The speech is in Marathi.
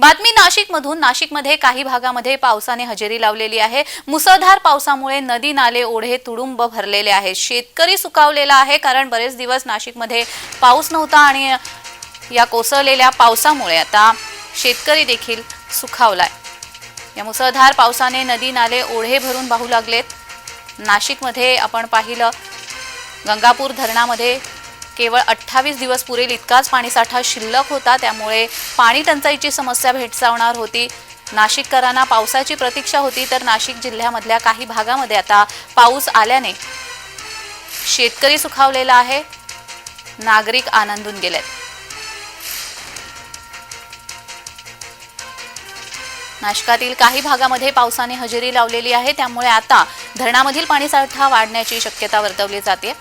बातमी नाशिकमधून. नाशिकमध्ये काही भागामध्ये पावसाने हजेरी लावलेली आहे. मुसळधार पावसामुळे नदी नाले ओढे तुडुंब भरलेले आहेत. शेतकरी सुकावलेला आहे कारण बरेच दिवस नाशिकमध्ये पाऊस नव्हता आणि या कोसळलेल्या पावसामुळे आता शेतकरी देखील सुखावलाय. या मुसळधार पावसाने नदी नाले ओढे भरून वाहू लागलेत. नाशिकमध्ये आपण पाहिलं गंगापूर धरणामध्ये केवळ अठ्ठावीस दिवस पुरेल इतकाच पाणीसाठा शिल्लक होता त्यामुळे पाणी टंचाईची समस्या भेडसावणार होती. नाशिककरांना पावसाची प्रतीक्षा होती तर नाशिक जिल्ह्यामधल्या काही भागामध्ये आता पाऊस आल्याने शेतकरी सुखावलेला आहे. नागरिक आनंदून गेलेत. नाशकातील काही भागामध्ये पावसाने हजेरी लावलेली आहे त्यामुळे आता धरणामधील पाणीसाठा वाढण्याची शक्यता वर्तवली जाते.